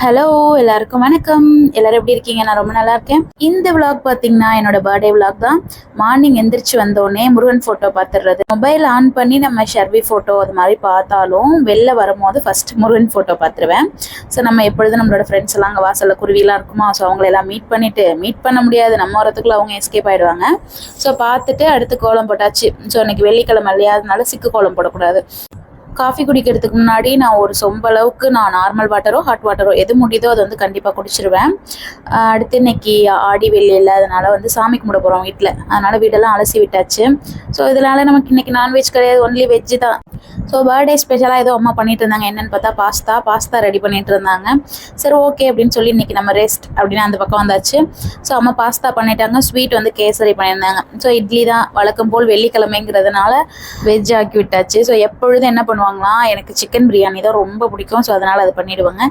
Hello எல்லாருக்கும் வணக்கம். எல்லாரும் எப்படி இருக்கீங்க? நான் ரொம்ப நல்லா இருக்கேன். இந்த விளாக் பார்த்தீங்கன்னா என்னோட பர்த்டே விளாக் தான். மார்னிங் எந்திரிச்சு வந்தோடனே முருகன் ஃபோட்டோ பார்த்துடுறது. மொபைல் ஆன் பண்ணி நம்ம ஷர்வி ஃபோட்டோ அது மாதிரி பார்த்தாலும் வெளில வரும்போது ஃபர்ஸ்ட் முருகன் ஃபோட்டோ பார்த்துருவேன். ஸோ நம்ம எப்பொழுதும் நம்மளோட ஃப்ரெண்ட்ஸ் எல்லாம் அங்கே வாசலில் குருவிலாம் இருக்குமா? ஸோ அவங்கள எல்லாம் மீட் பண்ணிட்டு மீட் பண்ண முடியாது. நம்ம வரத்துக்குள்ள அவங்க எஸ்கேப் ஆயிடுவாங்க. ஸோ பார்த்துட்டு அடுத்து கோலம் போட்டாச்சு. ஸோ இன்னைக்கு வெள்ளிக்கிழமை இல்லையா அதனால சிக்கு கோலம் போடக்கூடாது. காஃபி குடிக்கிறதுக்கு முன்னாடி நான் ஒரு சொம்பளவுக்கு நான் நார்மல் வாட்டரோ ஹாட் வாட்டரோ எது முடியுதோ அதை வந்து கண்டிப்பாக குடிச்சிருவேன். அடுத்து இன்னைக்கு ஆடி வெள்ளியில் அதனால் வந்து சாமி கும்பிட போகிறோம் வீட்டில் அதனால் வீடெல்லாம் அலசி விட்டாச்சு. ஸோ இதனால நமக்கு இன்னைக்கு நான்வெஜ் கிடையாது ஒன்லி வெஜ்ஜு தான். ஸோ பர்த்டே ஸ்பெஷலாக ஏதோ அம்மா பண்ணிட்டு இருந்தாங்க. என்னன்னு பார்த்தா பாஸ்தா பாஸ்தா ரெடி பண்ணிட்டு இருந்தாங்க. சரி ஓகே அப்படின்னு சொல்லி இன்னைக்கு நம்ம ரெஸ்ட் அப்படின்னு அந்த பக்கம் வந்தாச்சு. ஸோ அம்மா பாஸ்தா பண்ணிட்டாங்க. ஸ்வீட் வந்து கேசரி பண்ணியிருந்தாங்க. ஸோ இட்லி தான் வழக்கம் போல் வெள்ளிக்கிழமைங்கிறதுனால வெஜ் ஆக்கி விட்டாச்சு. ஸோ எப்பொழுதும் என்ன பண்ணுவாங்களாம். எனக்கு சிக்கன் பிரியாணி தான் ரொம்ப பிடிக்கும். ஸோ அதனால் அது பண்ணிவிடுவாங்க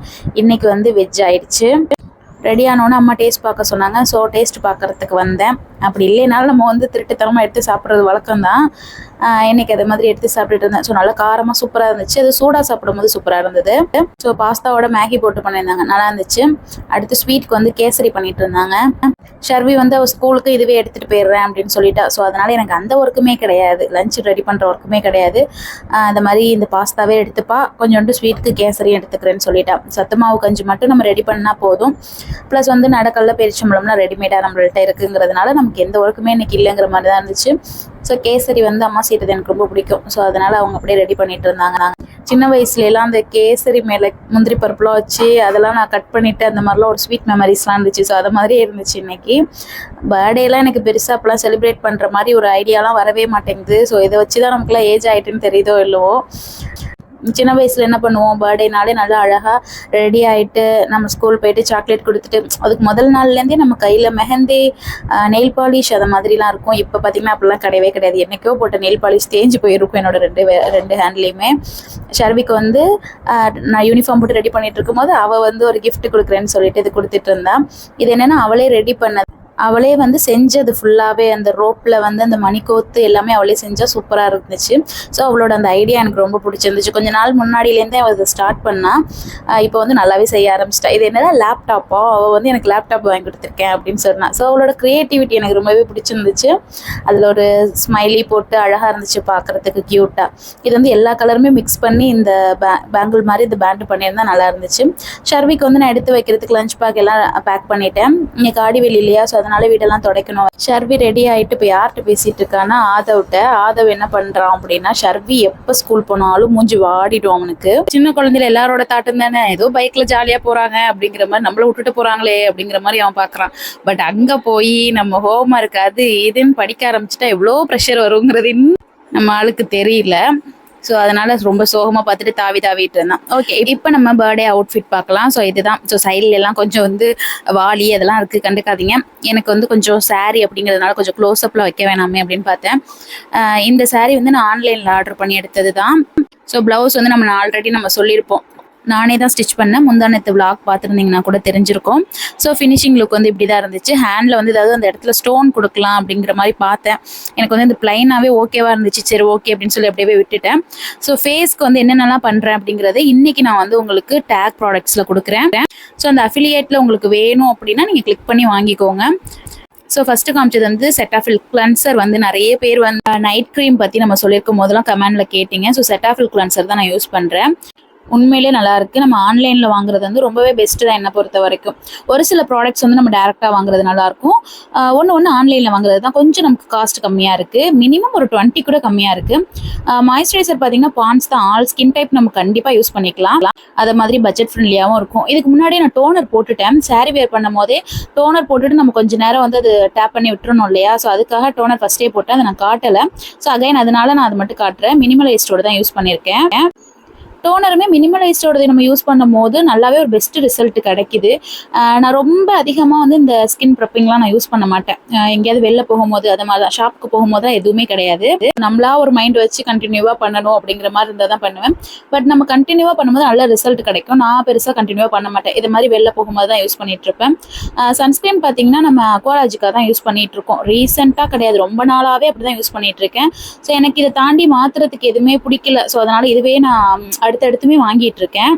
இன்றைக்கி வந்து வெஜ் ஆயிடுச்சு. ரெடி ஆனோன்னு அம்மா டேஸ்ட் பார்க்க சொன்னாங்க. ஸோ டேஸ்ட் பார்க்கறதுக்கு வந்தேன். அப்படி இல்லைனாலும் நம்ம வந்து திருட்டுத்தனமாக எடுத்து சாப்பிட்றது வழக்கம் தான் இன்னைக்கு அது மாதிரி எடுத்து சாப்பிட்டுட்டு இருந்தேன். ஸோ நல்லா காரமாக சூப்பராக இருந்துச்சு. அது சூடாக சாப்பிடும்போது சூப்பராக இருந்தது. ஸோ பாஸ்தாவோட மேகி போட்டு பண்ணியிருந்தாங்க. நல்லா இருந்துச்சு. அடுத்து ஸ்வீட்க்கு வந்து கேசரி பண்ணிட்டு இருந்தாங்க. ஷர்வி வந்து அவள் ஸ்கூலுக்கு இதுவே எடுத்துகிட்டு போயிடுறேன் அப்படின்னு சொல்லிட்டா. ஸோ அதனால் எனக்கு அந்த ஒர்க்குமே கிடையாது. லஞ்ச் ரெடி பண்ணுற ஒர்க்குமே கிடையாது. அந்த மாதிரி இந்த பாஸ்தாவே எடுத்துப்பா. கொஞ்சோண்டு ஸ்வீட்டுக்கு கேசரி எடுத்துக்கிறேன்னு சொல்லிட்டா. சத்து மாவு கஞ்சி மட்டும் நம்ம ரெடி பண்ணால் போதும். ப்ளஸ் வந்து நடக்கல்ல பெரிச்சம்பளம்லாம் ரெடிமேடாக நம்மள்ட்ட இருக்குங்கிறதுனால நமக்கு எந்த ஒர்க்குமே இன்னைக்கு இல்லைங்கிற மாதிரி தான் இருந்துச்சு. ஸோ கேசரி வந்து அம்மா செய்கிறது எனக்கு ரொம்ப பிடிக்கும். ஸோ அதனால் அவங்க அப்படியே ரெடி பண்ணிட்டு இருந்தாங்க நாங்கள் சின்ன வயசுல எல்லாம் அந்த கேசரி மேலே முந்திரி பருப்புலாம் வச்சு அதெல்லாம் நான் கட் பண்ணிட்டு அந்த மாதிரிலாம் ஒரு ஸ்வீட் மெமரிஸ்லாம் இருந்துச்சு. ஸோ அது மாதிரியே இருந்துச்சு இன்னைக்கு. பர்த்டேலாம் எனக்கு பெருசாக அப்போலாம் செலிப்ரேட் பண்ணுற மாதிரி ஒரு ஐடியாலாம் வரவே மாட்டேங்குது. ஸோ இதை வச்சு தான் நமக்குலாம் ஏஜ் ஆகிட்டுன்னு தெரியுதோ இல்லவோ சின்ன வயசில் என்ன பண்ணுவோம்? பர்த்டேனாலே நல்லா அழகாக ரெடி ஆகிட்டு நம்ம ஸ்கூல் போயிட்டு சாக்லேட் கொடுத்துட்டு அதுக்கு முதல் நாள்லேருந்தே நம்ம கையில் மெஹந்தி நெயில் பாலிஷ் அது மாதிரிலாம் இருக்கும். இப்போ பார்த்தீங்கன்னா அப்படிலாம் கிடையவே கிடையாது. என்னைக்கோ போட்ட நெயில் பாலிஷ் தேஞ்சு போயிருக்கும் என்னோட ரெண்டு ரெண்டு ஹேண்ட்லேயுமே ஷர்விக்கு வந்து நான் யூனிஃபார்ம் போட்டு ரெடி பண்ணிட்டு இருக்கும்போது அவள் வந்து ஒரு கிஃப்ட் கொடுக்குறேன்னு சொல்லிட்டு இது கொடுத்துட்டு இருந்தா. இது என்னன்னா அவளே ரெடி பண்ணது. அவளே வந்து செஞ்சது ஃபுல்லாகவே அந்த ரோப்பில் வந்து அந்த மணிக்கோத்து எல்லாமே அவளே செஞ்சால் சூப்பராக இருந்துச்சு. ஸோ அவளோட அந்த ஐடியா எனக்கு ரொம்ப பிடிச்சிருந்துச்சு. கொஞ்ச நாள் முன்னாடியிலேருந்தே அவள் இதை ஸ்டார்ட் பண்ணால் இப்போ வந்து நல்லாவே செய்ய ஆரம்பிச்சிட்டா. இது என்னடா லேப்டாப்போ அவள் வந்து எனக்கு லேப்டாப் வாங்கி கொடுத்துருக்கேன் அப்படின்னு சொன்னான் ஸோ அவளோட க்ரியேட்டிவிட்டி எனக்கு ரொம்பவே பிடிச்சிருந்துச்சு. அதில் ஒரு ஸ்மைலி போட்டு அழகாக இருந்துச்சு பார்க்குறதுக்கு க்யூட்டாக இது வந்து எல்லா கலருமே மிக்ஸ் பண்ணி இந்த பே பேங்கிள் மாதிரி இந்த பேண்டு பண்ணியிருந்தா நல்லா இருந்துச்சு. ஷர்விக்கு வந்து நான் எடுத்து வைக்கிறதுக்கு லஞ்ச் பேக் எல்லாம் பேக் பண்ணிட்டேன். இன்னைக்கு ஆடி வெளியிலையா ஸோ அதனால வீடெல்லாம் துடைக்கணும். ஷர்வி ரெடி ஆகிட்டு இப்போ யார்கிட்ட பேசிட்டு இருக்கான்னா ஆதவ்கிட்ட. ஆதவ் என்ன பண்ணுறான் அப்படின்னா ஷர்வி எப்போ ஸ்கூல் போனாலும் மூஞ்சி வாடிடும் அவனுக்கு. சின்ன குழந்தையில எல்லாரோட தாட்டம் தானே? ஏதோ பைக்கில் ஜாலியாக போகிறாங்க அப்படிங்கிற மாதிரி நம்மள விட்டுட்டு போகிறாங்களே அப்படிங்கிற மாதிரி அவன் பார்க்குறான் பட் அங்கே போய் நம்ம ஹோம் ஒர்க் அது இதுன்னு படிக்க ஆரம்பிச்சிட்டா எவ்வளோ ப்ரெஷர் வருங்கிறது நம்ம ஆளுக்கு தெரியல. ஸோ அதனால ரொம்ப சோகமாக பார்த்துட்டு தாவி தாவிட்டு இருந்தான். ஓகே இப்போ நம்ம பர்த்டே அவுட்ஃபிட் பார்க்கலாம். ஸோ இதுதான். ஸோ சைடில் எல்லாம் கொஞ்சம் வந்து வாளி அதெல்லாம் இருக்குது கண்டுக்காதீங்க. எனக்கு வந்து கொஞ்சம் saree அப்படிங்கிறதுனால கொஞ்சம் க்ளோஸ்அப்பில் வைக்க வேணாமே அப்படின்னு பார்த்தேன். இந்த saree வந்து நான் ஆன்லைனில் ஆர்டர் பண்ணி எடுத்தது தான் ஸோ ப்ளவுஸ் வந்து நம்ம ஆல்ரெடி நம்ம சொல்லியிருப்போம். நானே தான் ஸ்டிச் பண்ணேன். முந்தானத்து விளாக் பார்த்துருந்தீங்கன்னா கூட தெரிஞ்சிருக்கும். ஸோ ஃபினிஷிங் லுக் வந்து இப்படி தான் இருந்துச்சு. ஹேண்டில் வந்து ஏதாவது அந்த இடத்துல ஸ்டோன் கொடுக்கலாம் அப்படிங்கிற மாதிரி பார்த்தேன். எனக்கு வந்து இந்த பிளைனாகவே ஓகேவா இருந்துச்சு. சரி ஓகே அப்படின்னு சொல்லி அப்படியே விட்டுட்டேன். ஸோ ஃபேஸ்க்கு வந்து என்னென்னலாம் பண்ணுறேன் அப்படிங்கிறத இன்னைக்கு நான் வந்து உங்களுக்கு டேக் ப்ராடக்ட்ஸில் கொடுக்குறேன். ஸோ அந்த அஃபிலியேட்டில் உங்களுக்கு வேணும் அப்படின்னா நீங்கள் கிளிக் பண்ணி வாங்கிக்கோங்க. ஸோ ஃபஸ்ட்டு காமிச்சது வந்து செட்டாஃபில் கிளன்சர் வந்து நிறைய பேர் வந்து நைட் க்ரீம் பற்றி நம்ம சொல்லியிருக்கும் போதெல்லாம் கமெண்டில் கேட்டிங்க. ஸோ செட்டாஃபில் கிளன்சர் தான் நான் யூஸ் பண்ணுறேன் உண்மையிலே நல்லா இருக்கு. நம்ம ஆன்லைனில் வாங்குறது வந்து ரொம்பவே பெஸ்ட் தான் என்னை பொறுத்த வரைக்கும். ஒரு சில ப்ராடக்ட்ஸ் வந்து நம்ம டேரெக்டாக வாங்குறது நல்லா இருக்கும். ஒன்று ஒன்று ஆன்லைனில் வாங்குறது தான். கொஞ்சம் நமக்கு காஸ்ட் கம்மியாக இருக்குது மினிமம் ஒரு டுவெண்ட்டி கூட கம்மியாக இருக்குது மாய்ஸ்சரைசர் பார்த்தீங்கன்னா பான்ஸ் தான். ஆல் ஸ்கின் டைப் நம்ம கண்டிப்பாக யூஸ் பண்ணிக்கலாம். அது மாதிரி பட்ஜெட் ஃப்ரெண்ட்லியாகவும் இருக்கும். இதுக்கு முன்னாடியே நான் டோனர் போட்டுட்டேன். சாரி வேர் பண்ணும் போதே டோனர் போட்டுட்டு நம்ம கொஞ்ச நேரம் வந்து அது டேப் பண்ணி விட்டுறணும் இல்லையா? ஸோ அதுக்காக டோனர் ஃபஸ்ட்டே போட்டேன். அதை நான் காட்டலை. ஸோ அகைன் அதனால நான் அது மட்டும் காட்டுறேன். மினிமலைஸ்டோட தான் யூஸ் பண்ணியிருக்கேன் டோனருமே மினிமலைஸ்டோடது நம்ம யூஸ் பண்ணும்போது நல்லாவே ஒரு பெஸ்ட் ரிசல்ட் கிடைக்குது. நான் ரொம்ப அதிகமாக வந்து இந்த ஸ்கின் ப்ரப்பிங்லாம் நான் யூஸ் பண்ண மாட்டேன். எங்கேயாவது வெளில போகும்போது அது மாதிரி தான் ஷாப்புக்கு போகும்போது தான் எதுவுமே கிடையாது. நம்மளா ஒரு மைண்ட் வச்சு கண்டினியூவாக பண்ணணும் அப்படிங்கிற மாதிரி இருந்தால் தான் பண்ணுவேன். பட் நம்ம கண்டினியூவாக பண்ணும்போது நல்ல ரிசல்ட் கிடைக்கும். நான் பெருசாக கண்டினியூவாக பண்ண மாட்டேன். இது மாதிரி வெளில போகும்போது தான் யூஸ் பண்ணிட்டு இருப்பேன். சன்ஸ்கிரீன் பார்த்தீங்கன்னா நம்ம அக்வாலாஜிக்காக தான் யூஸ் பண்ணிட்டு இருக்கோம். ரீசெண்டாக கிடையாது. ரொம்ப நாளாகவே அப்படி தான் யூஸ் பண்ணிட்டு இருக்கேன். ஸோ எனக்கு இதை தாண்டி மாத்துறதுக்கு எதுவுமே பிடிக்கல. ஸோ அதனால இதுவே நான் அடுத்தடுத்துமே வாங்கிட்டு இருக்கேன்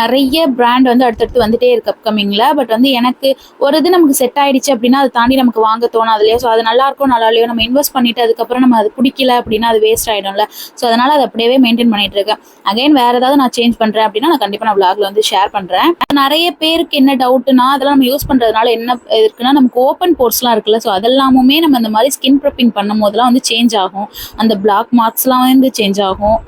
நிறைய பிராண்ட் வந்து அடுத்தடுத்து வந்துட்டே இருக்கு அப்கமிங்கில் பட் வந்து எனக்கு ஒரு இது நமக்கு செட் ஆயிடுச்சு அப்படின்னா அதை தாண்டி நமக்கு வாங்க தோணாது இல்லையா ஸோ அது நல்லா இருக்கும் நல்லா இல்லையோ நம்ம இன்வெஸ்ட் பண்ணிட்டு அதுக்கப்புறம் நம்ம அது பிடிக்கல அப்படின்னா அது வேஸ்ட் ஆயிடும்ல. ஸோ அதனால அதை அப்படியே மெயின்டைன் பண்ணிட்டு இருக்கேன் அகைன் வேற ஏதாவது நான் சேஞ்ச் பண்றேன் அப்படின்னா நான் கண்டிப்பா நான் vlogல வந்து ஷேர் பண்றேன். நிறைய பேருக்கு என்ன டவுட்னா அதெல்லாம் நம்ம யூஸ் பண்றதுனால என்ன இருக்குன்னா நமக்கு ஓப்பன் போர்ஸ்லாம் இருக்குல்ல. ஸோ அதெல்லாமுமே நம்ம இந்த மாதிரி ஸ்கின் ப்ரிப்பிங் பண்ணும் போதெல்லாம் வந்து சேஞ்ச் ஆகும். அந்த பிளாக் மார்க்ஸ்லாம் வந்து சேஞ்ச் ஆகும்.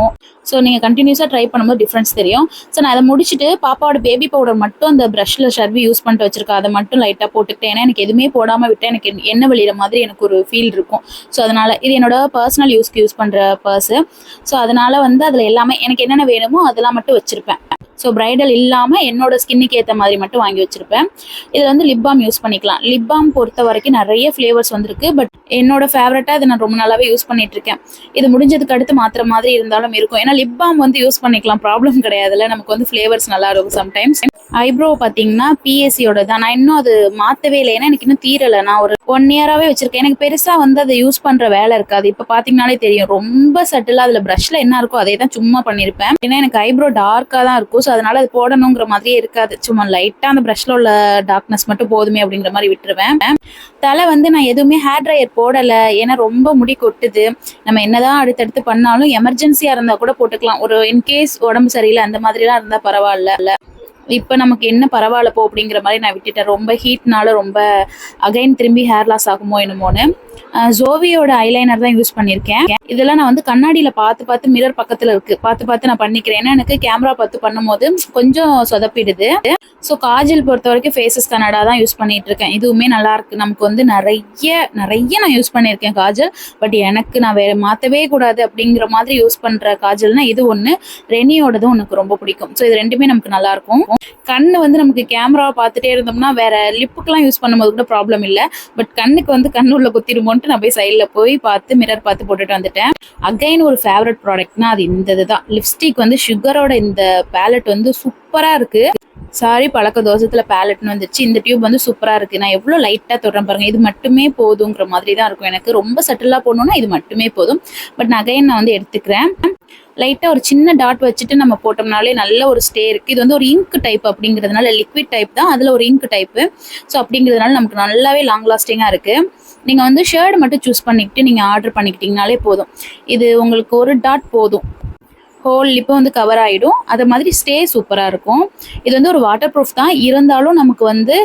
ஸோ நீங்கள் கண்டினியூஸாக ட்ரை பண்ணும்போது டிஃப்ரென்ஸ் தெரியும். ஸோ நான் அதை முடிச்சுட்டு பாப்பாவோட பேபி பவுடர் மட்டும் அந்த ப்ரஷில் ஷர்வி யூஸ் பண்ணிட்டு வச்சிருக்கேன். அதை மட்டும் லைட்டாக போட்டுக்கிட்டேன். ஏன்னா எனக்கு எதுவுமே போடாமல் விட்டால் எனக்கு என்ன வெளியிற மாதிரி எனக்கு ஒரு ஃபீல் இருக்கும். ஸோ அதனால் இது என்னோட பர்சனல் யூஸ்க்கு யூஸ் பண்ணுற பர்ஸு ஸோ அதனால் வந்து அதில் எல்லாமே எனக்கு என்னென்ன வேணுமோ அதெல்லாம் மட்டும் வச்சுருப்பேன். ஸோ பிரைடல் இல்லாமல் என்னோட ஸ்கின்னுக்கு ஏற்ற மாதிரி மட்டும் வாங்கி வச்சிருப்பேன். இதில் வந்து லிப் பாம் யூஸ் பண்ணிக்கலாம். லிப் பாம் பொறுத்த வரைக்கும் நிறைய ஃப்ளேவர்ஸ் வந்திருக்கு. பட் என்னோட ஃபேவரட்டாக இதை நான் ரொம்ப நல்லாவே யூஸ் பண்ணிகிட்ருக்கேன் இருக்கேன். இது முடிஞ்சதுக்கு அடுத்து மாத்திர மாதிரி இருந்தாலும் இருக்கும். ஏன்னா லிப் பாம் வந்து யூஸ் பண்ணிக்கலாம். ப்ராப்ளம் கிடையாதுல நமக்கு வந்து ஃப்ளேவர்ஸ் நல்லா இருக்கும் சம்டைம்ஸ் ஐப்ரோ பார்த்தீங்கன்னா பிஎஸ்சியோட தான் நான் இன்னும் அது மாற்றவே இல்லை. ஏன்னா எனக்கு இன்னும் தீரலை. நான் ஒரு ஒன் இயராகவே வச்சிருக்கேன். எனக்கு பெருசாக வந்து அதை யூஸ் பண்ணுற வேலை இருக்காது. இப்போ பார்த்தீங்கனாலே தெரியும். ரொம்ப சட்டிலாக அதில் ப்ரஷ்ல என்ன இருக்கோ அதே தான் சும்மா பண்ணியிருப்பேன் ஏன்னா எனக்கு ஐப்ரோ டார்க்காக தான் இருக்கும். ஸோ ஸோ அதனால் அது போடணுங்கிற மாதிரியே இருக்காது. சும்மா லைட்டாக அந்த ப்ரஷ்ல உள்ள டார்க்னஸ் மட்டும் போதுமே அப்படிங்கிற மாதிரி விட்டுருவேன். தலை வந்து நான் எதுவுமே ஹேர் ட்ரையர் போடலை. ஏன்னா ரொம்ப முடி கொட்டுது. நம்ம என்னதான் அடுத்தடுத்து பண்ணாலும் எமர்ஜென்சியாக இருந்தால் கூட போட்டுக்கலாம். ஒரு இன்கேஸ் உடம்பு சரியில்லை அந்த மாதிரிலாம் இருந்தால் பரவாயில்ல. இப்போ நமக்கு என்ன பரவாயில்ல போ அப்படிங்கிற மாதிரி நான் விட்டுட்டேன். ரொம்ப ஹீட்னால ரொம்ப அகைன் திரும்பி ஹேர் லாஸ் ஆகுமோ என்னமோன்னு. ஜோவியோட ஐலைனர் தான் யூஸ் பண்ணியிருக்கேன். இதெல்லாம் நான் வந்து கண்ணாடியில் பார்த்து பார்த்து மிரர் பக்கத்தில் இருக்கு. பார்த்து பார்த்து நான் பண்ணிக்கிறேன். ஏன்னா எனக்கு கேமரா பார்த்து பண்ணும்போது கொஞ்சம் சொதப்பிடுது. ஸோ காஜல் பொறுத்த வரைக்கும் ஃபேஸஸ் கனடா தான் யூஸ் பண்ணிட்டு இருக்கேன். இதுவுமே நல்லா இருக்கு. நமக்கு வந்து நிறைய நிறைய நான் யூஸ் பண்ணியிருக்கேன் காஜல். பட் எனக்கு நான் வேற மாற்றவே கூடாது அப்படிங்கிற மாதிரி யூஸ் பண்ணுற காஜல்னா இது ஒன்று ரெனியோடதும் உனக்கு ரொம்ப பிடிக்கும். ஸோ இது ரெண்டுமே நமக்கு நல்லா இருக்கும். கண்ணு வந்து நமக்கு கேமராவை பார்த்துட்டே இருந்தோம்னா வேற லிப்புக்கெல்லாம் யூஸ் பண்ணும்போது கூட ப்ராப்ளம் இல்லை. பட் கண்ணுக்கு வந்து கண்ணு உள்ள குத்திடுமோன்ட்டு நான் போய் சைடில் போய் பார்த்து மிரர் பார்த்து போட்டுட்டு வந்துட்டேன். அகைன் ஒரு ஃபேவரட் ப்ராடக்ட்னா அது இந்த இதுதான். லிப்ஸ்டிக் வந்து சுகரோட இந்த பேலட் வந்து சூப்பராக இருக்கு. சாரி பழக்க தோசத்தில் பேலட்னு வந்துச்சு இந்த டியூப் வந்து சூப்பராக இருக்குது நான் எவ்வளோ லைட்டாக தொடுறேன் பாருங்க. இது மட்டுமே போதுங்கிற மாதிரி தான் இருக்கும். எனக்கு ரொம்ப சட்டிலாக போடணும்னா இது மட்டுமே போதும். பட் நகையை நான் வந்து எடுத்துக்கிறேன். லைட்டாக ஒரு சின்ன டாட் வச்சுட்டு நம்ம போட்டோம்னாலே நல்ல ஒரு ஸ்டே இருக்குது இது வந்து ஒரு இங்க் டைப் அப்படிங்கிறதுனால லிக்விட் டைப் தான். அதில் ஒரு இங்க் டைப்பு ஸோ அப்படிங்கிறதுனால நமக்கு நல்லாவே லாங் லாஸ்டிங்காக இருக்குது நீங்கள் வந்து ஷர்ட் மட்டும் சூஸ் பண்ணிக்கிட்டு நீங்கள் ஆர்டர் பண்ணிக்கிட்டிங்கனாலே போதும். இது உங்களுக்கு ஒரு டாட் போதும். ஹோல் லிப்பை வந்து கவர் ஆகிடும் அது மாதிரி ஸ்டே சூப்பராக இருக்கும். இது வந்து ஒரு வாட்டர் ப்ரூஃப் தான். இருந்தாலும் நமக்கு வந்து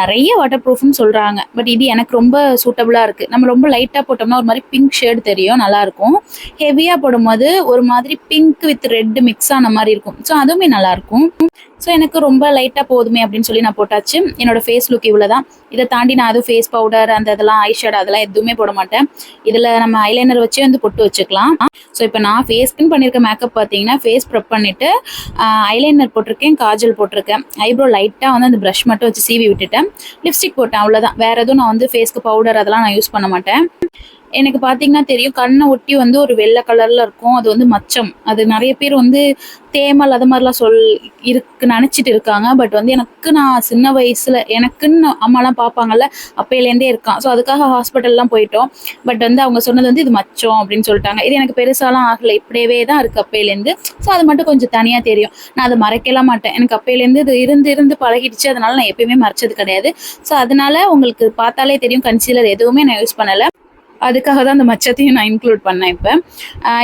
நிறைய வாட்டர் ப்ரூஃப்னு சொல்கிறாங்க பட் இது எனக்கு ரொம்ப சூட்டபுளாக இருக்குது நம்ம ரொம்ப லைட்டாக போட்டோம்னா ஒரு மாதிரி பிங்க் ஷேடு தெரியும் நல்லாயிருக்கும் ஹெவியாக போடும்போது ஒரு மாதிரி பிங்க் வித் ரெட் மிக்ஸ் ஆன மாதிரி இருக்கும். ஸோ அதுவுமே நல்லாயிருக்கும் ஸோ எனக்கு ரொம்ப லைட்டாக போதுமே அப்படின்னு சொல்லி நான் போட்டாச்சு. என்னோட ஃபேஸ் லுக் இவ்வளோ தான் இதை தாண்டி நான் அதுவும் ஃபேஸ் பவுடர் அந்த இதெல்லாம் ஐ ஷேட் அதெல்லாம் எதுவுமே போட மாட்டேன். இதில் நம்ம ஐலைனர் வச்சே வந்து பொட்டு வச்சுக்கலாம். ஸோ இப்போ நான் ஃபேஸ்க்குன்னு பண்ணியிருக்க மேக்கப் பார்த்தீங்கன்னா ஃபேஸ் ப்ரெப் பண்ணிவிட்டு ஐலைனர் போட்டிருக்கேன் காஜல் போட்டிருக்கேன். ஐப்ரோ லைட்டாக வந்து அந்த ப்ரஷ் மட்டும் வச்சு சீவி விட்டுட்டேன். லிப்ஸ்டிக் போட்டேன் அவ்வளோதான் வேறு எதுவும் நான் வந்து ஃபேஸ்க்கு பவுடர் அதெல்லாம் நான் யூஸ் பண்ண மாட்டேன். எனக்கு பார்த்தீங்கன்னா தெரியும் கண்ணை ஒட்டி வந்து ஒரு வெள்ளை கலரில் இருக்கும். அது வந்து மச்சம். அது நிறைய பேர் வந்து தேமல் அது மாதிரிலாம் சொல் இருக்கு நினச்சிட்டு இருக்காங்க. பட் வந்து எனக்கு நான் சின்ன வயசில் எனக்குன்னு அம்மாலாம் பார்ப்பாங்கல்ல அப்பையிலேருந்தே இருக்கான். ஸோ அதுக்காக ஹாஸ்பிட்டல்லாம் போயிட்டோம். பட் வந்து அவங்க சொன்னது வந்து இது மச்சம் அப்படின்னு சொல்லிட்டாங்க. இது எனக்கு பெருசாலாம் ஆகலை. இப்படியவே தான் இருக்குது அப்பையிலேருந்து. ஸோ அது மட்டும் கொஞ்சம் தனியாக தெரியும். நான் அதை மறைக்கலாம் மாட்டேன். எனக்கு அப்பையிலேருந்து இது இருந்து இருந்து பழகிடுச்சு. அதனால நான் எப்பயுமே மறைச்சது கிடையாது. ஸோ அதனால உங்களுக்கு பார்த்தாலே தெரியும் கன்சீலர் எதுவுமே நான் யூஸ் பண்ணலை. அதுக்காக தான் அந்த மச்சத்தையும் நான் இன்க்ளூட் பண்ணேன் இப்போ.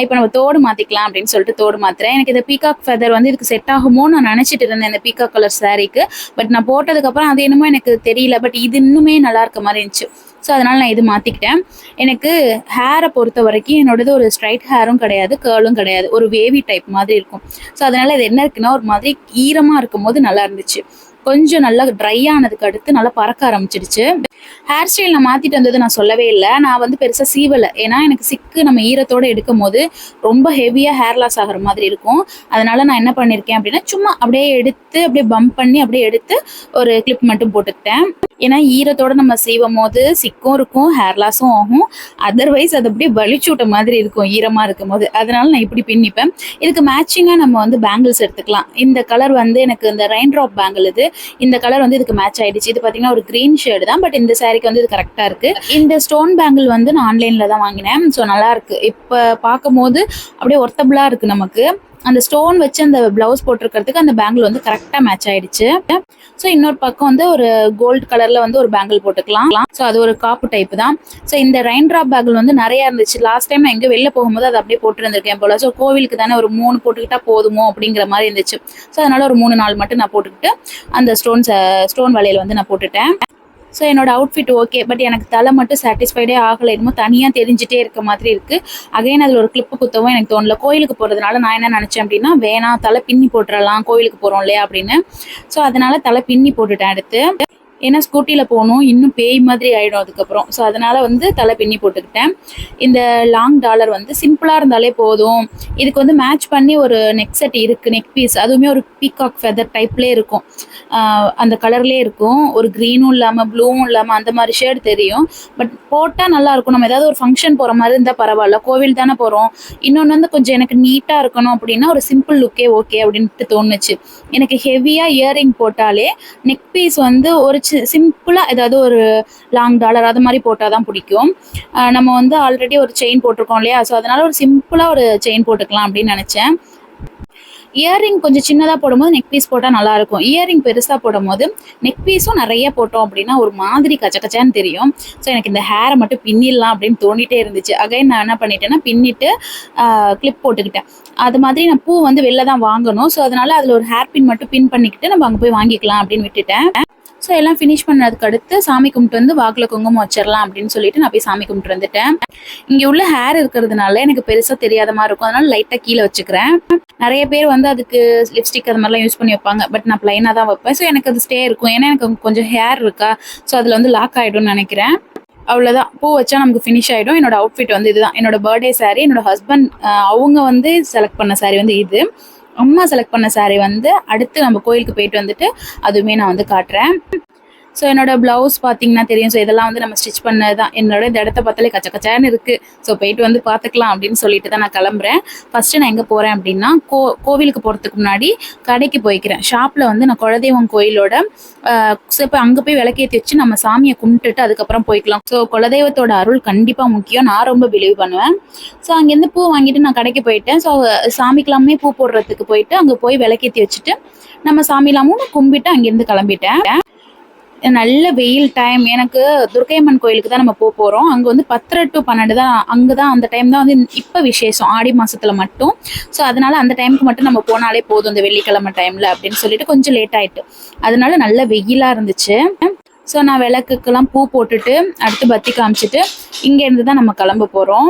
இப்போ நம்ம தோடு மாற்றிக்கலாம் அப்படின்னு சொல்லிட்டு தோடு மாற்றுறேன் எனக்கு இந்த பீகாக் ஃபெதர் வந்து இதுக்கு செட் ஆகுமோ நான் நினச்சிட்டு இருந்தேன் இந்த பீகாக் கலர் சாரீக்கு பட் நான் போட்டதுக்கப்புறம் அது என்னமோ எனக்கு தெரியல. பட் இது இன்னுமே நல்லா இருக்க மாதிரி இருந்துச்சு. ஸோ அதனால் நான் இது மாற்றிக்கிட்டேன் எனக்கு ஹேரை பொறுத்த வரைக்கும் என்னோடது ஒரு ஸ்ட்ரைட் ஹேரும் கிடையாது கேர்லும் கிடையாது. ஒரு வேவி டைப் மாதிரி இருக்கும். ஸோ அதனால் இது என்ன இருக்குன்னா ஒரு மாதிரி ஈரமாக இருக்கும் போது நல்லா இருந்துச்சு. கொஞ்சம் நல்லா ட்ரை ஆனதுக்கு அடுத்து நல்லா பறக்க ஆரம்பிச்சிடுச்சு. ஹேர் ஸ்டைல் நான் மாற்றிட்டு வந்தது நான் சொல்லவே இல்லை. நான் வந்து பெருசாக சீவலை. ஏன்னா எனக்கு சிக்கு நம்ம ஈரத்தோட எடுக்கும் போது ரொம்ப ஹெவியாக ஹேர் லாஸ் ஆகிற மாதிரி இருக்கும். அதனால நான் என்ன பண்ணியிருக்கேன் அப்படின்னா சும்மா அப்படியே எடுத்து அப்படியே பம்ப் பண்ணி அப்படியே எடுத்து ஒரு கிளிப் மட்டும் போட்டுக்கிட்டேன். ஏன்னா ஈரத்தோட நம்ம சீவும் போது சிக்கும் இருக்கும் ஹேர் லாஸும் ஆகும். அதர்வைஸ் அது அப்படியே வலிச்சூட்ட மாதிரி இருக்கும் ஈரமாக இருக்கும் போது. அதனால நான் இப்படி பின்னிப்பேன். இதுக்கு மேட்சிங்காக நம்ம வந்து பேங்கிள்ஸ் எடுத்துக்கலாம். இந்த கலர் வந்து எனக்கு இந்த ரெயின் ட்ராப் பேங்கிள் இது இந்த கலர் வந்து இதுக்கு மேட்ச் ஆயிடுச்சு. இது பார்த்தீங்கன்னா ஒரு க்ரீன் ஷேடு தான். பட் இந்த சாரிக்கு வந்து இது கரெக்டாக இருக்கு. இந்த ஸ்டோன் பேங்கிள் வந்து நான் ஆன்லைனில் தான் வாங்கினேன். ஸோ நல்லா இருக்கு. இப்போ பார்க்கும்போது அப்படியே ஒர்த்தபுளாக இருக்கு நமக்கு. அந்த ஸ்டோன் வச்சு அந்த ப்ளவுஸ் போட்டிருக்கிறதுக்கு அந்த பேங்கிள் வந்து கரெக்டாக மேட்ச் ஆயிடுச்சு. ஸோ இன்னொரு பக்கம் வந்து ஒரு கோல்டு கலரில் வந்து ஒரு பேங்கிள் போட்டுக்கலாம். ஸோ அது ஒரு காப்பு டைப் தான். ஸோ இந்த ரெயின் ட்ராப் பேங்கிள் வந்து நிறைய இருந்துச்சு. லாஸ்ட் டைம் நான் எங்கே வெளில போகும்போது அதை அப்படியே போட்டுருந்துருக்கேன் போல. ஸோ கோவிலுக்கு தானே ஒரு மூணு போட்டுக்கிட்டா போதுமோ அப்படிங்கிற மாதிரி இருந்துச்சு. ஸோ அதனால ஒரு மூணு நாள் மட்டும் நான் போட்டுக்கிட்டு அந்த ஸ்டோன்ஸை ஸ்டோன் வளையல் வந்து நான் போட்டுட்டேன். ஸோ என்னோட அவுட்ஃபிட் ஓகே பட் எனக்கு தலை மட்டும் சாட்டிஸ்ஃபைடே ஆகலை. என்னமோ தனியாக தெரிஞ்சிட்டே இருக்க மாதிரி இருக்குது அகைன் அதில் ஒரு கிளிப்பு குத்தவும் எனக்கு தோணல. கோயிலுக்கு போகிறதுனால நான் என்ன நினச்சேன் அப்படின்னா வேணாம் தலை பின்னி போட்டுடலாம் கோயிலுக்கு போகிறோம் இல்லையா அப்படின்னு. ஸோ அதனால தலை பின்னி போட்டுட்டேன் அடுத்து. ஏன்னா ஸ்கூட்டியில் போகணும் இன்னும் பேய் மாதிரி ஆகிடும் அதுக்கப்புறம். ஸோ அதனால் வந்து தலை பின்னி போட்டுக்கிட்டேன். இந்த லாங் டாலர் வந்து சிம்பிளாக இருந்தாலே போதும். இதுக்கு வந்து மேட்ச் பண்ணி ஒரு நெக் செட் இருக்குது நெக் பீஸ் அதுவுமே ஒரு பீகாக் ஃபெதர் டைப்லேயே இருக்கும். அந்த கலர்லேயே இருக்கும். ஒரு க்ரீனும் இல்லாமல் ப்ளூவும் இல்லாமல் அந்த மாதிரி ஷேட் தெரியும். பட் போட்டால் நல்லாயிருக்கும் நம்ம ஏதாவது ஒரு ஃபங்க்ஷன் போகிற மாதிரி இருந்தால் பரவாயில்ல. கோவில் தானே போகிறோம் இன்னொன்று வந்து கொஞ்சம் எனக்கு நீட்டாக இருக்கணும் அப்படின்னா ஒரு சிம்பிள் லுக்கே ஓகே அப்படின்ட்டு தோணுச்சு. எனக்கு ஹெவியாக இயரிங் போட்டாலே நெக் பீஸ் வந்து ஒரு சிம்பிளாக ஏதாவது ஒரு லாங் டாலர் அது மாதிரி போட்டால் தான் பிடிக்கும் நம்ம வந்து ஆல்ரெடி ஒரு செயின் போட்டிருக்கோம் இல்லையா? ஸோ அதனால் ஒரு சிம்பிளாக ஒரு செயின் போட்டுக்கலாம் அப்படின்னு நினச்சேன். இயரிங் கொஞ்சம் சின்னதாக போடும்போது நெக் பீஸ் போட்டால் நல்லாயிருக்கும். இயரிங் பெருசாக போடும்போது நெக் பீஸும் நிறைய போட்டோம் அப்படின்னா ஒரு மாதிரி கச்சக்கச்சான்னு தெரியும். ஸோ எனக்கு இந்த ஹேரை மட்டும் பின்னிடலாம் அப்படின்னு தோண்டிகிட்டே இருந்துச்சு. அகைன் நான் என்ன பண்ணிட்டேன்னா பின்னிட்டு கிளிப் போட்டுக்கிட்டேன். அது மாதிரி நான் பூ வந்து வெளில தான் வாங்கணும். ஸோ அதனால் அதில் ஒரு ஹேர் பின் மட்டும் பின் பண்ணிக்கிட்டு நம்ம அங்கே போய் வாங்கிக்கலாம் அப்படின்னு விட்டுட்டேன். ஸோ எல்லாம் ஃபினிஷ் பண்ணதுக்கு அடுத்து சாமி கும்பிட்டு வந்து வாக்கில் குங்குமம் வச்சிடலாம் அப்படின்னு சொல்லிட்டு நான் போய் சாமி கும்பிட்டு வந்துட்டேன். இங்கே உள்ள ஹேர் இருக்கிறதுனால எனக்கு பெருசாக தெரியாத மாதிரி இருக்கும். அதனால லைட்டாக கீழே வச்சுக்கிறேன். நிறைய பேர் வந்து அதுக்கு லிப்ஸ்டிக் அது மாதிரிலாம் யூஸ் பண்ணி வைப்பாங்க. பட் நான் ப்ளைனாக தான் வைப்பேன். ஸோ எனக்கு அது ஸ்டே இருக்கும். ஏன்னா எனக்கு கொஞ்சம் ஹேர் இருக்கா? ஸோ அதில் வந்து லாக் ஆகிடும்னு நினைக்கிறேன். அவ்வளோதான் பூ வச்சா நமக்கு ஃபினிஷ் ஆகிடும் என்னோட அவுட்ஃபிட் வந்து இதுதான். என்னோட பர்த்டே saree என்னோட ஹஸ்பண்ட் அவங்க வந்து செலக்ட் பண்ண saree வந்து இது. அம்மா செலக்ட் பண்ண சாரீ வந்து அடுத்து நம்ம கோயிலுக்கு போயிட்டு வந்துட்டு அதுவுமே நான் வந்து காட்டுறேன். ஸோ என்னோட ப்ளவுஸ் பார்த்தீங்கன்னா தெரியும். ஸோ இதெல்லாம் வந்து நம்ம ஸ்டிச் பண்ணது தான் என்னோட இந்த இடத்த பார்த்தாலே கச்ச கச்சான்னு இருக்குது ஸோ போயிட்டு வந்து பார்த்துக்கலாம் அப்படின்னு சொல்லிட்டு தான் நான் கிளம்புறேன். ஃபஸ்ட்டு நான் எங்கே போகிறேன் அப்படின்னா கோ கோவிலுக்கு போகிறதுக்கு முன்னாடி கடைக்கு போய்க்கிறேன். ஷாப்பில் வந்து நான் குலதெய்வம் கோயிலோட ஸோ இப்போ அங்கே போய் விளக்கேற்றி வச்சு நம்ம சாமியை கும்பிட்டுட்டு அதுக்கப்புறம் போய்க்கலாம். ஸோ குலதெய்வத்தோட அருள் கண்டிப்பாக முக்கியம். நான் ரொம்ப பிலீவ் பண்ணுவேன். ஸோ அங்கேருந்து பூ வாங்கிட்டு நான் கடைக்கு போயிட்டேன். ஸோ சாமிக்கெல்லாமே பூ போடுறதுக்கு போயிட்டு அங்கே போய் விளக்கேற்றி வச்சுட்டு நம்ம சாமிலாமும் நான் கும்பிட்டு அங்கேருந்து கிளம்பிட்டேன். நல்ல வெயில் டைம் எனக்கு துர்க்கையம்மன் கோயிலுக்கு தான் நம்ம போக போகிறோம் அங்கே வந்து பத்தரை டு பன்னெண்டு தான் அங்கே தான் அந்த டைம் தான் வந்து இப்போ விசேஷம். ஆடி மாதத்தில் மட்டும். ஸோ அதனால அந்த டைமுக்கு மட்டும் நம்ம போனாலே போதும் இந்த வெள்ளிக்கிழமை டைமில் அப்படின்னு சொல்லிட்டு கொஞ்சம் லேட் ஆயிட்டு. அதனால நல்ல வெயிலாக இருந்துச்சு. ஸோ நான் விளக்குக்கெல்லாம் பூ போட்டுட்டு அடுத்து பத்தி காமிச்சிட்டு இங்கேருந்து தான் நம்ம கிளம்ப போகிறோம்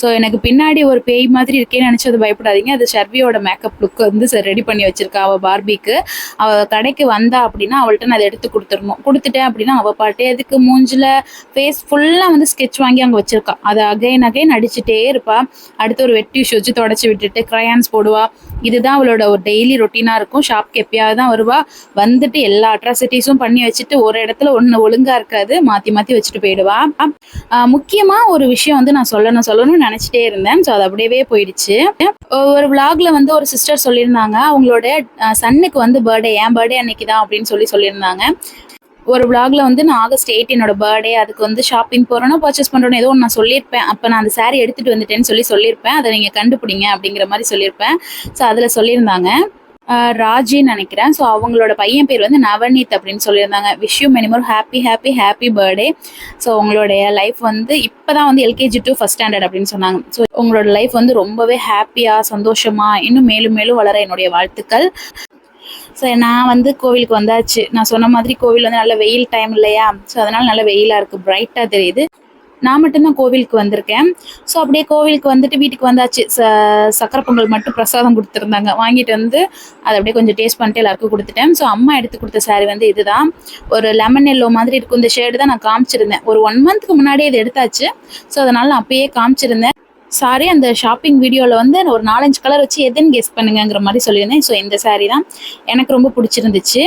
ஸோ எனக்கு பின்னாடி ஒரு பேய் மாதிரி இருக்கேன்னு நினச்சி அது பயப்படாதீங்க. அது ஷர்வியோட மேக்கப் லுக் வந்து ரெடி பண்ணி வச்சிருக்கா அவள் பார்பிக்கு. அவள் கடைக்கு வந்தா அப்படின்னா அவள்கிட்ட நான் அதை எடுத்து கொடுத்துடணும். கொடுத்துட்டேன் அப்படின்னா அவள் பாட்டு அதுக்கு மூஞ்சில் ஃபேஸ் ஃபுல்லாக வந்து ஸ்கெட்ச் வாங்கி அங்கே வச்சிருக்கா. அதை அகைன் அகைன் அடிச்சுட்டே இருப்பா. அடுத்து ஒரு வெட்டி வச்சு தொடச்சி விட்டுட்டு க்ரையான்ஸ் போடுவா. இதுதான் அவளோட ஒரு டெய்லி ரொட்டீனாக இருக்கும். ஷாப்க்கு எப்பயாவது தான் வருவா. வந்துட்டு எல்லா அட்ராசிட்டிஸும் பண்ணி வச்சுட்டு ஒரு இடத்துல ஒன்று ஒழுங்காக இருக்காது மாற்றி மாற்றி வச்சுட்டு போயிடுவா. முக்கியமாக ஒரு விஷயம் வந்து நான் சொல்லணும் சொல்லணும்னு நினச்சிட்டே இருந்தேன். ஸோ அது அப்படியே போயிடுச்சு. ஒரு விளாக்ல வந்து ஒரு சிஸ்டர் சொல்லியிருந்தாங்க அவங்களோட சன்னுக்கு வந்து பர்த்டே என் பர்த்டே அன்னைக்கு தான் அப்படின்னு சொல்லி சொல்லியிருந்தாங்க. ஒரு விளாக்ல வந்து நான் ஆகஸ்ட் எயிட் என்னோட பர்த்டே அதுக்கு வந்து ஷாப்பிங் போகிறோன்னா பர்ச்சேஸ் பண்ணுறோன்னு ஏதோ ஒன்று நான் சொல்லியிருப்பேன். அப்போ நான் அந்த saree எடுத்துகிட்டு வந்துட்டேன்னு சொல்லி சொல்லியிருப்பேன். அதை நீங்கள் கண்டுபிடிங்க அப்படிங்கிற மாதிரி சொல்லியிருப்பேன். ஸோ அதில் சொல்லியிருந்தாங்க. ராஜின்னு நினைக்கிறேன். ஸோ அவங்களோட பையன் பேர் வந்து நவநீத் அப்படின்னு சொல்லியிருந்தாங்க. Wish you many more more happy happy happy birthday so உங்களுடைய லைஃப் வந்து இப்போ தான் வந்து எல்கேஜி டு ஃபஸ்ட் ஸ்டாண்டர்ட் அப்படின்னு சொன்னாங்க. ஸோ உங்களோட லைஃப் வந்து ரொம்பவே ஹாப்பியாக சந்தோஷமாக இன்னும் மேலும் மேலும் வளர என்னுடைய வாழ்த்துக்கள். ஸோ நான் வந்து கோவிலுக்கு வந்தாச்சு. நான் சொன்ன மாதிரி கோவில் வந்து நல்ல வெயில் டைம் இல்லையா? ஸோ அதனால நல்ல வெயிலாக இருக்குது பிரைட்டாக தெரியுது. நான் மட்டும்தான் கோவிலுக்கு வந்திருக்கேன். ஸோ அப்படியே கோவிலுக்கு வந்துட்டு வீட்டுக்கு வந்தாச்சு. ச சக்கரை பொங்கல் மட்டும் பிரசாதம் கொடுத்துருந்தாங்க. வாங்கிட்டு வந்து அதை அப்படியே கொஞ்சம் டேஸ்ட் பண்ணிட்டு எல்லாருக்கும் கொடுத்துட்டேன். ஸோ அம்மா எடுத்து கொடுத்த சாரி வந்து இதுதான். ஒரு லெமன் எல்லோ மாதிரி இருக்கும். இந்த ஷேடு தான் நான் காமிச்சிருந்தேன். ஒரு ஒன் மந்த்துக்கு முன்னாடியே இது எடுத்தாச்சு. ஸோ அதனால நான் அப்பயே காமிச்சிருந்தேன். சாரி அந்த ஷாப்பிங் வீடியோவில் வந்து ஒரு நாலஞ்சு கலர் வச்சு எதுன்னு கெஸ் பண்ணுங்கிற மாதிரி சொல்லியிருந்தேன். ஸோ இந்த saree தான். எனக்கு ரொம்ப பிடிச்சிருந்துச்சு.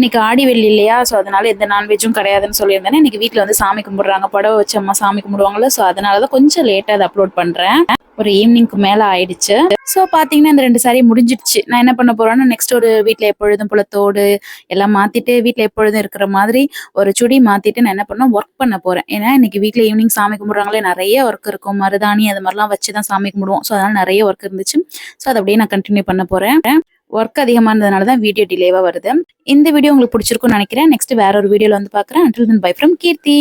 இன்னைக்கு ஆடி வெள்ளி இல்லையா? ஸோ அதனால எந்த நான்வெஜ்ஜும் கிடையாதுன்னு சொல்லியிருந்தேன். இன்னைக்கு வீட்டில் வந்து சாமி கும்பிடுறாங்க. புடவை வச்சு அம்மா சாமி கும்பிடுவாங்கல்ல. ஸோ அதனால தான் கொஞ்சம் லேட்டாக அதை அப்லோட் பண்ணுறேன் ஒரு ஈவினிங்க்கு மேலே ஆயிடுச்சு. ஸோ பார்த்தீங்கன்னா இந்த ரெண்டு சாரி முடிஞ்சிடுச்சு. நான் என்ன பண்ண போறேன்னா நெக்ஸ்ட் ஒரு வீட்டில் எப்பொழுதும் போல தோடு எல்லாம் மாத்திட்டு வீட்டில் எப்பொழுதும் இருக்கிற மாதிரி ஒரு சுடி மாத்திட்டு நான் என்ன பண்ண ஒர்க் பண்ண போறேன். ஏன்னா இன்னைக்கு வீட்டில் ஈவினிங் சாமி கும்பிட்றாங்களே நிறைய ஒர்க் இருக்கும். மருதாணி அது மாதிரிலாம் வச்சு தான் சாமி கும்பிடுவோம். ஸோ அதனால நிறைய ஒர்க் இருந்துச்சு. ஸோ அதை அப்படியே நான் கண்டினியூ பண்ண போறேன். ஒர்க் அதிகமாக இருந்ததுனால தான் வீடியோ டிலேவாக வருது. இந்த வீடியோ உங்களுக்கு பிடிச்சிருக்கும்னு நினைக்கிறேன். நெக்ஸ்ட் வேற ஒரு வீடியோவில் வந்து பார்க்குறேன். Until then bye from Keerthi.